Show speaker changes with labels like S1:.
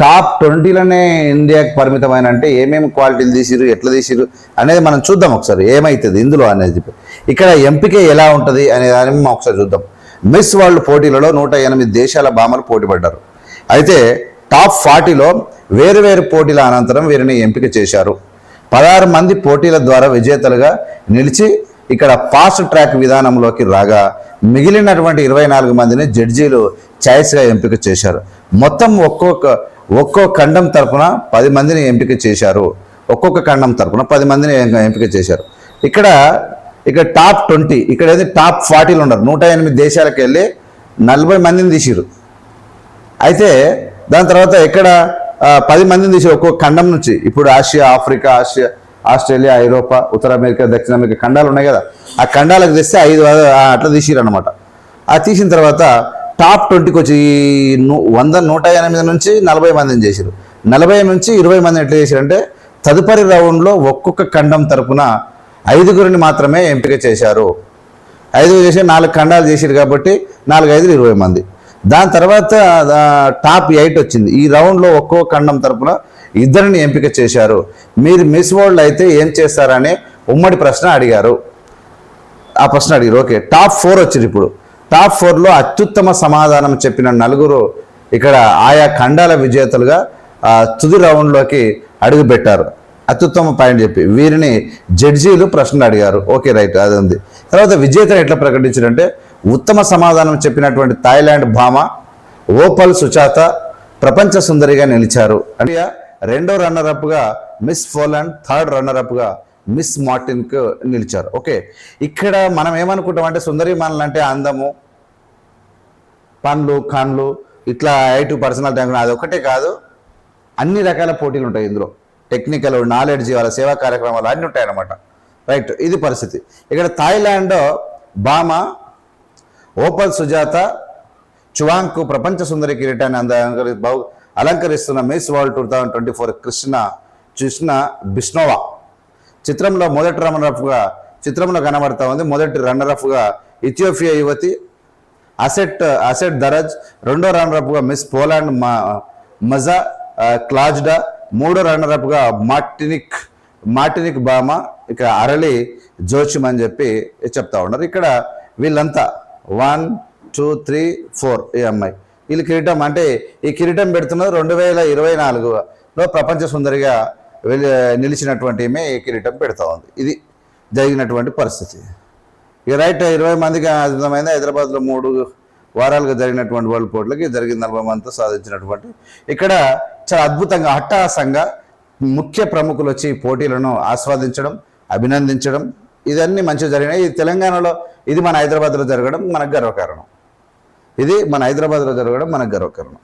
S1: Top ట్వంటీలోనే ఇండియాకి పరిమితమైన అంటే ఏమేమి క్వాలిటీలు తీసిరు ఎట్లా తీసిరు అనేది మనం చూద్దాం ఒకసారి. ఏమవుతుంది ఇందులో అనేది ఇక్కడ ఎంపిక ఎలా ఉంటుంది అనే దాన్ని మనం ఒకసారి చూద్దాం. మిస్ వరల్డ్ పోటీలలో నూట ఎనిమిది దేశాల భామలు పోటీ పడ్డారు. అయితే టాప్ ఫార్టీలో వేరు వేరు పోటీల అనంతరం వీరిని ఎంపిక చేశారు. పదహారు మంది పోటీల ద్వారా విజేతలుగా నిలిచి ఇక్కడ ఫాస్ట్ ట్రాక్ విధానంలోకి రాగా మిగిలినటువంటి ఇరవై నాలుగు మందిని జడ్జీలు ఛాయిస్గా ఎంపిక చేశారు. మొత్తం ఒక్కొక్క ఒక్కో ఖండం తరపున పది మందిని ఎంపిక చేశారు. ఒక్కొక్క ఖండం తరపున పది మందిని ఎంపిక చేశారు. ఇక్కడ ఇక్కడ టాప్ ట్వంటీ ఇక్కడ ఏది టాప్ ఫార్టీలు ఉన్నారు. నూట ఎనిమిది దేశాలకు వెళ్ళి నలభై మందిని తీసిరు. అయితే దాని తర్వాత ఇక్కడ పది మందిని తీసి ఒక్కొక్క ఖండం నుంచి. ఇప్పుడు ఆసియా ఆఫ్రికా ఆసియా ఆస్ట్రేలియా ఐరోపా ఉత్తర అమెరికా దక్షిణ అమెరికా ఖండాలు ఉన్నాయి కదా. ఆ ఖండాలకు తెస్తే ఐదు అట్లా తీసిరనమాట ఆ తీసిన తర్వాత టాప్ ట్వంటీకి వచ్చి వంద నూట ఎనిమిది నుంచి నలభై మందిని చేసిరు. నలభై నుంచి ఇరవై మందిని ఎట్లా చేశారంటే తదుపరి రౌండ్లో ఒక్కొక్క ఖండం తరపున ఐదుగురిని మాత్రమే ఎంపిక చేశారు. ఐదుగురు చేసి నాలుగు ఖండాలు చేసిరు కాబట్టి నాలుగు ఐదులు ఇరవై మంది. దాని తర్వాత టాప్ ఎయిట్ వచ్చింది. ఈ రౌండ్లో ఒక్కో ఖండం తరపున ఇద్దరిని ఎంపిక చేశారు. మీరు మిస్ వరల్డ్ అయితే ఏం చేస్తారని ఉమ్మడి ప్రశ్న అడిగారు. ఆ ప్రశ్న అడిగారు. ఓకే టాప్ ఫోర్ వచ్చింది ఇప్పుడు. టాప్ ఫోర్లో అత్యుత్తమ సమాధానం చెప్పిన నలుగురు ఇక్కడ ఆయా ఖండాల విజేతలుగా తుది రౌండ్లోకి అడుగుపెట్టారు. అత్యుత్తమ పాయింట్ చెప్పి వీరిని జడ్జీలు ప్రశ్నలు అడిగారు. ఓకే రైట్ అది ఉంది. తర్వాత విజేతను ఎట్లా ప్రకటించారంటే ఉత్తమ సమాధానం చెప్పినటువంటి థాయిలాండ్ భామ ఓపల్ సుచాత ప్రపంచ సుందరిగా నిలిచారు. అంటే రెండో runner miss Poland third runner miss మార్టిన్కు నిలిచారు. ఓకే. ఇక్కడ మనం ఏమనుకుంటాం అంటే సుందరి అంటే అందము పండ్లు కండ్లు ఇట్లా ఐటు పర్సనల్ ట్యాంక్ అది ఒకటే కాదు అన్ని రకాల పోటీలు ఉంటాయి ఇందులో. టెక్నికల్ నాలెడ్జ్ వాళ్ళ సేవా కార్యక్రమాలు అన్నీ ఉంటాయన్నమాట. రైట్ ఇది పరిస్థితి. ఇక్కడ థాయిలాండ్ బామ ఓపల్ సుజాత చువాంగ్కు ప్రపంచ సుందరి కిరీటాన్ని అంద బహు అలంకరిస్తున్న miss world two thousand twenty four Krishna కృష్ణ బిష్ణోవా. చిత్రంలో మొదటి రన్నరఫ్గా చిత్రంలో కనబడతా ఉంది. మొదటి రన్నరఫ్గా ఇథియోపియా యువతి అసెట్ అసెట్ దరజ్. రెండో రన్నరప్గా మిస్ పోలాండ్ మా మజా క్లాజ్డా. మూడో రన్నరప్గా మార్టినిక్ మార్టినిక్ బామ. ఇక అరళి జోచిమ్ అని చెప్పి చెప్తా ఉన్నారు. ఇక్కడ వీళ్ళంతా వన్ టూ త్రీ ఫోర్ ఈ అమ్మాయి. వీళ్ళు కిరీటం అంటే ఈ కిరీటం పెడుతున్నది రెండు వేల ఇరవై నాలుగులో ప్రపంచ సుందరిగా వెళ్ళి నిలిచినటువంటి ఈమె ఈ కిరీటం పెడతా ఉంది. ఇది జరిగినటువంటి పరిస్థితి. ఇక రైట్ ఇరవై మందికి అర్థమైంది? హైదరాబాద్లో మూడు వారాలుగా జరిగినటువంటి వరల్డ్ పోటీలకి జరిగిన నలభై మందితో సాధించినటువంటి ఇక్కడ చాలా అద్భుతంగా అట్టహాసంగా ముఖ్య ప్రముఖులు వచ్చి పోటీలను ఆస్వాదించడం అభినందించడం ఇదన్నీ మంచిగా జరిగినాయి. ఇది తెలంగాణలో ఇది మన హైదరాబాద్లో జరగడం మనకు గర్వకారణం. ఇది మన హైదరాబాద్లో జరగడం మనకు గర్వకారణం